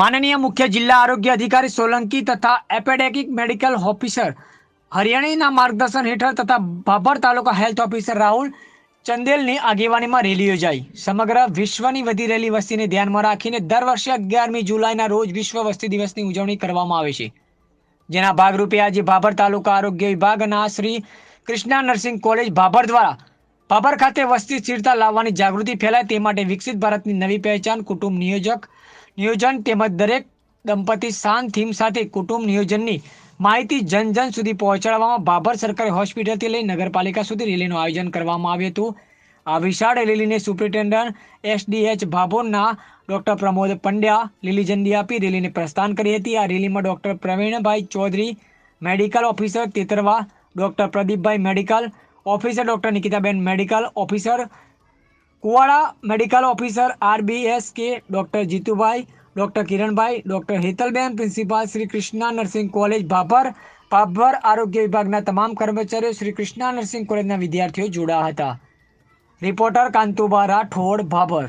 માનનીય મુખ્ય જિલ્લા આરોગ્ય અધિકારી સોલંકી તથા એપેડેકિક મેડિકલ ઓફિસર હરિયાણીના માર્ગદર્શન હેઠળ તથા ભાભર તાલુકા હેલ્થ ઓફિસર રાહુલ ચંદેલની આગેવાનીમાં રેલી યોજાઈ. સમગ્ર વિશ્વની વધી રહેલી વસ્તીને ધ્યાનમાં રાખીને દર વર્ષે અગિયારમી જુલાઈના રોજ વિશ્વ વસ્તી દિવસની ઉજવણી કરવામાં આવે છે. જેના ભાગરૂપે આજે ભાભર તાલુકા આરોગ્ય વિભાગના શ્રી કૃષ્ણા નર્સિંગ કોલેજ ભાભર દ્વારા ભાભર ખાતે વસ્તી સ્થિરતા લાવવાની જાગૃતિ ફેલાય તે માટે વિકસિત ભારતની નવી પહેચાન કુટુંબ નિયોજક નિયોજન તેમજ દરેક દંપતી શાંત થીમ સાથે કુટુંબ નિયોજનની માહિતી જન જન સુધી પહોંચાડવામાં ભાભર સરકારી હોસ્પિટલથી લઈ નગરપાલિકા સુધી રેલીનું આયોજન કરવામાં આવ્યું હતું. આ વિશાળ રેલીને સુપ્રિન્ટેન્ડન્ટ એસડીએચ ભાભોરના ડૉક્ટર પ્રમોદ પંડ્યા લીલી ઝંડી આપી રેલીને પ્રસ્થાન કરી હતી. આ રેલીમાં doctor Pravinbhai Chaudhary, medical officer Tetarva, doctor Pradeepbhai medical, officer doctor Nikitaben medical, officer Kuvada medical officer RBSK doctor Jitubhai, doctor Kiranbhai, doctor Hetalben, principal Shri Krishna nursing college Bhabhar Bhabhar આરોગ્ય વિભાગના તમામ કર્મચારીઓ Shri Krishna nursing કોલેજના વિદ્યાર્થીઓ જોડાયા હતા. Reporter Kantuba Rathod Bhabhar.